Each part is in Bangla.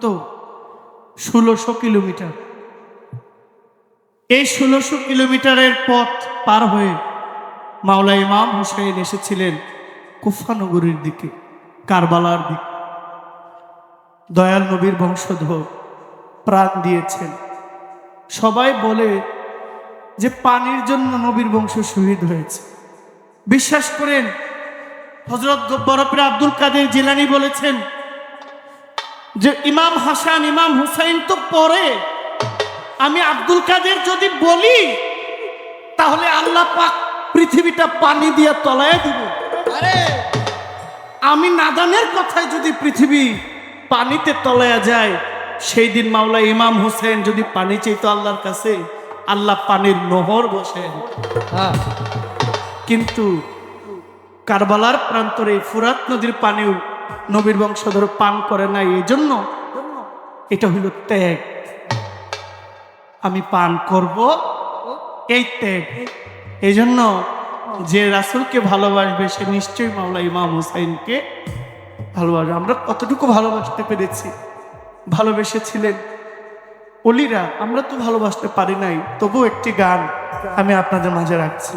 দূরত্ব ষোলোশো কিলোমিটার। এই ষোলোশো কিলোমিটারের পথ পার হয়ে মাওলা ইমাম হুসাইন এসেছিলেন কুফানগরীর দিকে, কারবালার দিকে। দয়াল নবীর বংশধর প্রাণ দিয়েছেন। সবাই বলে যে পানির জন্য নবীর বংশ শহীদ হয়েছে। বিশ্বাস করেন হজরত বরফের আব্দুল কাদের জিলানি বলেছেন যে ইমাম হাসান ইমাম হুসাইন তো পরে। আমি আব্দুল কাদের যদি বলি তাহলে আল্লাহ পাক পৃথিবীটা পানি দিয়ে তলায় দিব। আমি নাদানের কথায় যদি পৃথিবী পানিতে তলায়া যায় সেই দিন মাওলা ইমাম হোসেন যদি পানি চাইতো আল্লাহর কাছে আল্লাহ পানির নহর বসে কিন্তু কারবালার প্রান্তরে ফুরাত নদীর পানিও নবীর বংশধর পান করে না, এই জন্য এটা হইল ত্যাগ। আমি পান করব, এই ত্যাগ। এই জন্য যে রাসুলকে ভালোবাসবে, সে নিশ্চয়ই মাওলা ইমাম হুসাইনকে ভালোবাসবে। আমরা কতটুকু ভালোবাসতে পেরেছি? ভালোবেসেছিলেন। অলিরা, আমরা তো ভালোবাসতে পারি নাই তবু একটি গান আমি আপনাদের মাঝে রাখছি।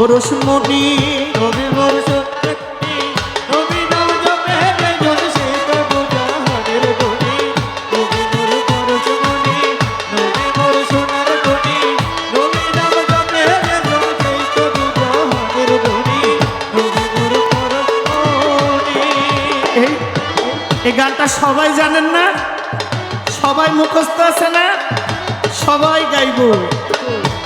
পরশমণি। এই এই গানটা সবাই জানেন না? সবাই মুখস্থ আছে না? সবাই গাইব।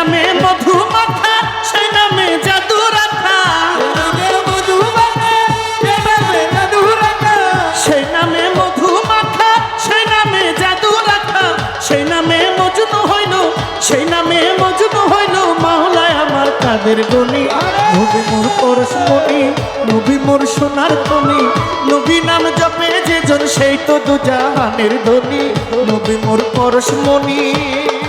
নামে মধু মাখা, সেই নামে জাদু রাখা। সেই নামে মধু মাখা, সেই নামে জাদু রাখা। সেই নামে মজনু হইল, সেই নামে মজনু হইল মাওলায় আমার কাদের গনি নবী মোর পরশমণি নবী মোর সোনার খনি। নবী নাম জপে যে জন, সেই তো দুজাহানের ধনী। নবী মোর পরশমণি নবী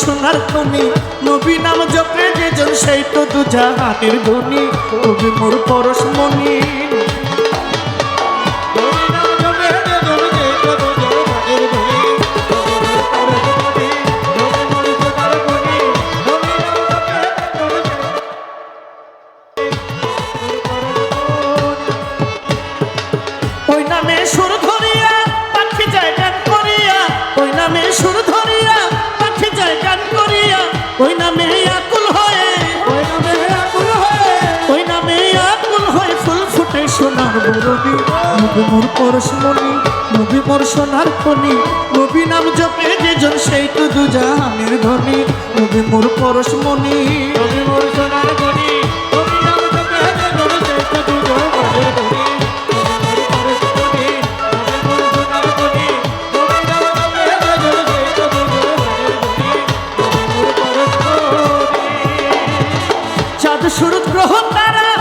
সোনার খনি। নবী নাম জপে যে জন সেই তো দুজাহানের ধনী। নবী মোর পরশমণি ওই নামে সুর ধরিয়া পাখি যায় গান করিয়া, ওই নামে সুর সোনার বরবি নবী মোর পরশমণি নবী মোর সোনার খনি। নবী নাম জপে যে জন সেই তো দুজাহানের ধনী নবী মোর পরশমণি নবী মোর সোনার খনি সূরজ গ্রহ তারা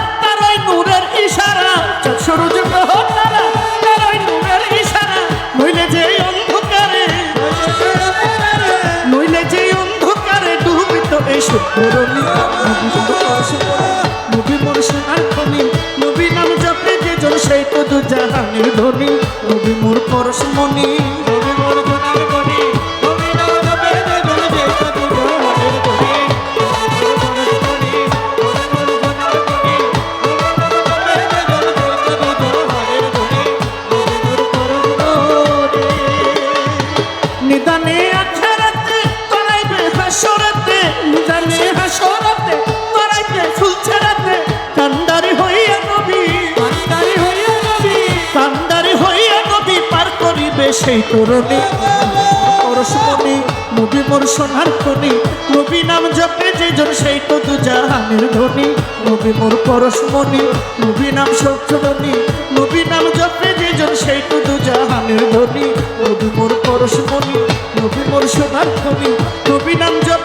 চাঁদ সূরজ গ্রহ তারা তারাই নূরের ইশারা, নইলে যে অন্ধকারে, নইলে যে অন্ধকারে ডুবিত নবী মোর সোনার খনি, নবী নাম যে জন সেই তো দু জাহানের ধনী, নবী মোর পরশমণি নবী মোর সেই তরুণী পরশমণি মুভি মোর সোনার খনি। নবী নাম জপে যে জন, সেই তো দুজাহানের ধনী। নবী মোর পরশমণি, নবী নাম সত্যরণী নবী নাম জপে যে জন, সেই তো দুজাহানের ধনী। নবী মোর পরশমণি, নবী মোর সোনার খনি। নবী নাম জপে